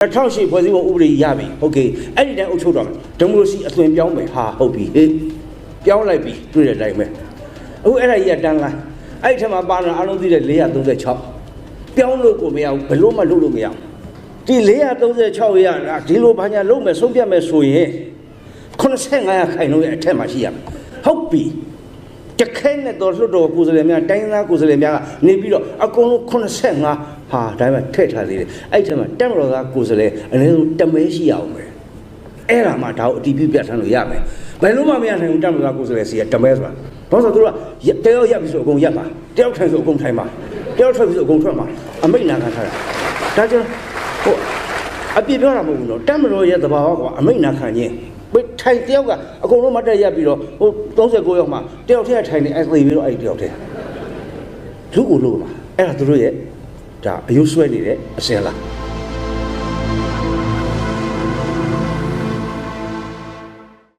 2008ဖွဲ့စည်းပုံဥပဒေရပြီဟုတ်ကဲ့အဲ့ဒီတိုင်းအုပ်ချုပ်တော့မယ်ဒီမိုကရေစီအသွင်ပြောင်းမယ်ဟာဟုတ်ပြီဟေးပြောင်းလိုက်ပြီတွေ့တဲ့အတိုင်းပဲအခုအဲ့ဒါကြီးကတန်းလိုင်းအဲ့ထက်မှာပါလာအလုံးသိတဲ့436ပြောင်းလို့ကိုမရဘူးဘလို့မှလုပ်လို့မရဘူးဒီ436ရတာဒီလိုဘာညာလုပ်မယ်ဆုံးပြတ်မယ်ဆိုရင်85ခိုင်လုံးရဲ့အထက်မှာရှိရမယ်ဟုတ်ပြီ တခဲနဲ့တော့လွတ်တော်ကိုယ်စားလှယ်များတိုင်းသားကိုယ်စားလှယ်များကနေပြီးတော့အကုန်လုံး85ဟာဒါပေမဲ့ထည့်ထားသေးတယ်အဲ့ဒီထဲမှာတက်မတော်သားကိုယ်စားလှယ်အနည်းဆုံးတမဲရှိရအောင်ပဲအဲ့ဒါမှဒါကိုအတီးပြပြထမ်းလို့ရမယ်ဘယ်လို့မှမရနိုင်ဘူးတက်မတော်သားကိုယ်စားလှယ်စီကတမဲဆိုတာဘာလို့ဆိုတော့သူကတယောက်ရက်ပြီဆိုအကုန်ရက်ပါတယောက်ထိုင်ဆိုအကုန်ထိုင်ပါတယောက်ထွက်ပြီဆိုအကုန်ထွက်ပါအမိတ်နာခံထားတာဒါကြောင့်ဟိုအပြစ်ပြောတာမဟုတ်ဘူးနော်တက်မတော်ရဲ့သဘာဝကအမိတ်နာခံခြင်း ဘယ်ထိုင်တယောက်ကအကုန်လုံးမတက်ရက်ပြီးတော့ဟို39ယောက်မှတယောက်တည်းကထိုင်နေအဲ့သိပြီးတော့အဲ့ဒီတယောက်တည်းသူ့ကိုလို့မှာအဲ့ဒါသူတို့ရဲ့ဒါအယုဆွဲနေတဲ့အစင်လား